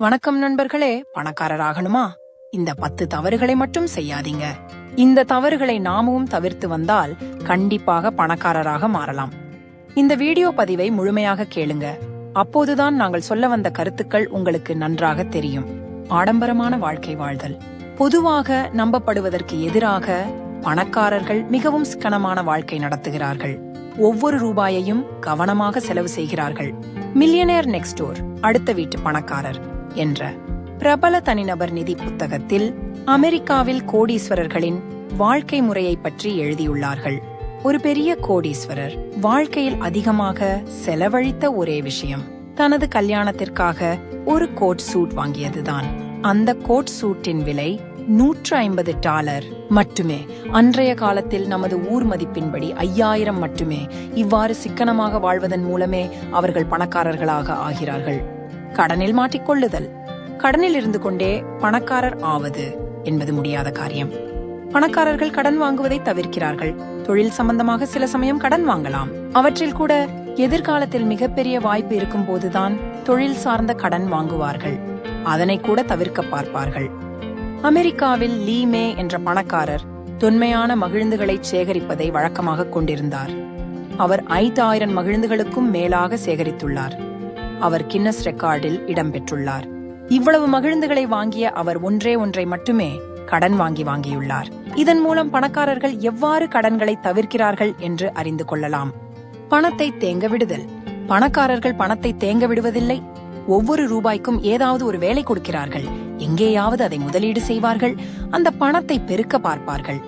வணக்கம் நண்பர்களே பணக்காரராகணுமா? இந்த பத்து தவறுகளை மட்டும் செய்யாதீங்க. இந்த தவறுகளை நாமும் தவிர்த்து வந்தால் கண்டிப்பாக பணக்காரராக மாறலாம். இந்த வீடியோ பதிவை முழுமையாக கேளுங்க. அப்போதுதான் நாங்கள் சொல்ல வந்த கருத்துக்கள் உங்களுக்கு நன்றாக தெரியும். ஆடம்பரமான வாழ்க்கை வாழ்தல். பொதுவாக நம்பப்படுவதற்கு எதிராக பணக்காரர்கள் மிகவும் சிக்கனமான வாழ்க்கை நடத்துகிறார்கள். ஒவ்வொரு ரூபாயையும் கவனமாக செலவு செய்கிறார்கள். மில்லியனேர் நெக்ஸ்ட் டோர் அடுத்த வீட்டு பணக்காரர். என்ற பிரபல தனிநபர் நிதி புத்தகத்தில் அமெரிக்காவில் கோடீஸ்வரர்களின் வாழ்க்கை முறையை பற்றி எழுதியுள்ளார்கள். ஒரு பெரிய கோடீஸ்வரர் வாழ்க்கையில் அதிகமாக செலவழித்த ஒரே விஷயம் தனது கல்யாணத்திற்காக ஒரு கோட் சூட் வாங்கியதுதான். அந்த கோட் சூட்டின் விலை நூற்று ஐம்பது டாலர் மட்டுமே. அன்றைய காலத்தில் நமது ஊர் மதிப்பின்படி ஐயாயிரம் மட்டுமே. இவ்வாறு சிக்கனமாக வாழ்வதன் மூலமே அவர்கள் பணக்காரர்களாக ஆகிறார்கள். கடனில் மாட்டிக்கொள்ளுதல். கடனில் இருந்து கொண்டே பணக்காரர் ஆவது என்பது முடியாத காரியம். பணக்காரர்கள் கடன் வாங்குவதை தவிர்க்கிறார்கள். தொழில் சம்பந்தமாக சில சமயம் கடன் வாங்கலாம். அவற்றில் கூட எதிர்காலத்தில் மிகப்பெரிய வாய்ப்பு இருக்கும் போதுதான் தொழில் சார்ந்த கடன் வாங்குவார்கள். அதனை கூட தவிர்க்க பார்ப்பார்கள். அமெரிக்காவில் லீமே என்ற பணக்காரர் தொன்மையான மகிழ்ந்துகளை சேகரிப்பதை வழக்கமாக கொண்டிருந்தார். அவர் ஐந்தாயிரம் மகிழுந்துகளுக்கும் மேலாக சேகரித்துள்ளார். அவர் கின்னஸ் ரெக்கார்டில் இடம்பெற்றுள்ளார். இவ்வளவு மகிழ்ந்துகளை வாங்கிய அவர் ஒன்றே ஒன்றை மட்டுமே கடன் வாங்கி வாங்கியுள்ளார். இதன் மூலம் பணக்காரர்கள் எவ்வாறு கடன்களை தவிர்க்கிறார்கள் என்று அறிந்து கொள்ளலாம். பணத்தை தேங்க விடுதல். பணக்காரர்கள் பணத்தை தேங்க விடுவதில்லை. ஒவ்வொரு ரூபாய்க்கும் ஏதாவது ஒரு வேலை கொடுக்கிறார்கள். எங்கேயாவது அதை முதலீடு செய்வார்கள். அந்த பணத்தை பெருக்க பார்ப்பார்கள்.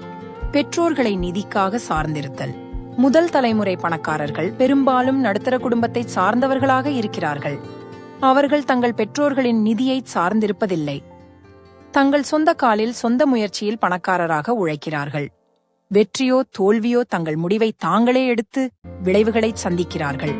பெற்றோர்களை நிதிக்காக சார்ந்திருத்தல். முதல் தலைமுறை பணக்காரர்கள் பெரும்பாலும் நடுத்தர குடும்பத்தை சார்ந்தவர்களாக இருக்கிறார்கள். அவர்கள் தங்கள் பெற்றோர்களின் நிதியை சார்ந்திருப்பதில்லை. தங்கள் சொந்த காலில் சொந்த முயற்சியில் பணக்காரராக உழைக்கிறார்கள். வெற்றியோ தோல்வியோ தங்கள் முடிவை தாங்களே எடுத்து விளைவுகளை சந்திக்கிறார்கள்.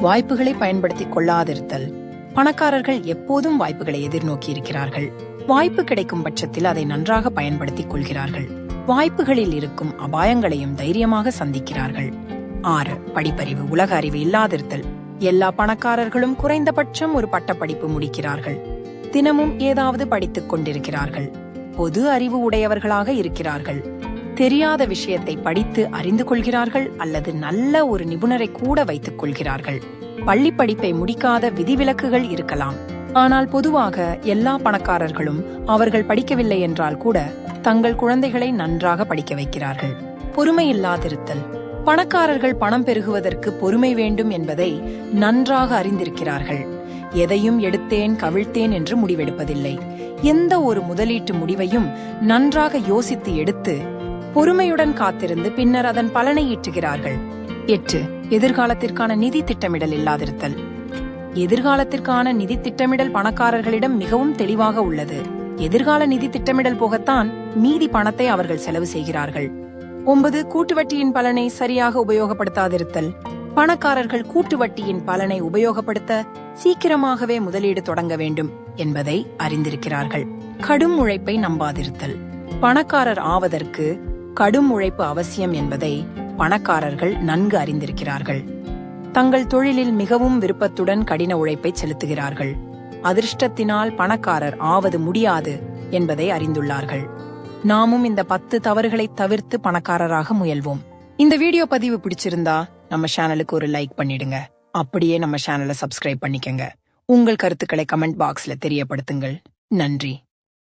வாய்ப்புகளை பயன்படுத்திக் கொள்ளாதிருத்தல். பணக்காரர்கள் எப்போதும் வாய்ப்புகளை எதிர்நோக்கி இருக்கிறார்கள் வாய்ப்பு கிடைக்கும் பட்சத்தில் அதை நன்றாக பயன்படுத்திக் கொள்கிறார்கள். வாய்ப்புகளில் இருக்கும் அபாயங்களையும் தைரியமாக சந்திக்கிறார்கள். ஆறு படிப்பறிவு உலக அறிவு இல்லாதிருத்தல். எல்லா பணக்காரர்களும் குறைந்தபட்சம் ஒரு பட்டப்படிப்பு முடிக்கிறார்கள். தினமும் ஏதாவது படித்துக் கொண்டிருக்கிறார்கள். பொது அறிவு உடையவர்களாக இருக்கிறார்கள். தெரியாத விஷயத்தை படித்து அறிந்து கொள்கிறார்கள் அல்லது நல்ல ஒரு நிபுணரை கூட வைத்துக் கொள்கிறார்கள். பள்ளி படிப்பை முடிக்காத விதிவிலக்குகள் இருக்கலாம். ஆனால் பொதுவாக எல்லா பணக்காரர்களும் அவர்கள் படிக்கவில்லை என்றால் கூட தங்கள் குழந்தைகளை நன்றாக படிக்க வைக்கிறார்கள். பொறுமை இல்லாதிருத்தல் பணக்காரர்கள் பணம் பெருகுவதற்கு பொறுமை வேண்டும் என்பதை நன்றாக அறிந்திருக்கிறார்கள். எதையும் எடுத்தேன் கவிழ்த்தேன் என்று முடிவெடுப்பதில்லை. எந்த ஒரு முதலீட்டு முடிவையும் நன்றாக யோசித்து எடுத்து பொறுமையுடன் காத்திருந்து பின்னர் அதன் பலனை ஈட்டுகிறார்கள். எட்டு எதிர்காலத்திற்கான நிதி திட்டமிடல் இல்லாதிருத்தல். எதிர்காலத்திற்கான நிதி திட்டமிடல் பணக்காரர்களிடம் மிகவும் தெளிவாக உள்ளது. எதிர்கால நிதி திட்டமிடல் போகத்தான் மீதி பணத்தை அவர்கள் செலவு செய்கிறார்கள். ஒன்பது கூட்டு வட்டியின் பலனை சரியாக உபயோகப்படுத்தாதிருத்தல். பணக்காரர்கள் கூட்டு வட்டியின் பலனை உபயோகப்படுத்த சீக்கிரமாகவே முதலீடு தொடங்க வேண்டும் என்பதை அறிந்திருக்கிறார்கள். கடும் உழைப்பை நம்பாதிருத்தல். பணக்காரர் ஆவதற்கு கடும் உழைப்பு அவசியம் என்பதை பணக்காரர்கள் நன்கு அறிந்திருக்கிறார்கள். தங்கள் தொழிலில் மிகவும் விருப்பத்துடன் கடின உழைப்பை செலுத்துகிறார்கள். அதிர்ஷ்டத்தினால் பணக்காரர் ஆவது முடியாது என்பதை அறிந்துள்ளார்கள். நாமும் இந்த பத்து தவறுகளை தவிர்த்து பணக்காரராக முயல்வோம். இந்த வீடியோ பதிவு பிடிச்சிருந்தா நம்ம சேனலுக்கு ஒரு லைக் பண்ணிடுங்க. அப்படியே நம்ம சேனலை சப்ஸ்கிரைப் பண்ணிக்கங்க. உங்கள் கருத்துக்களை கமெண்ட் பாக்ஸ்ல தெரியப்படுத்துங்கள். நன்றி.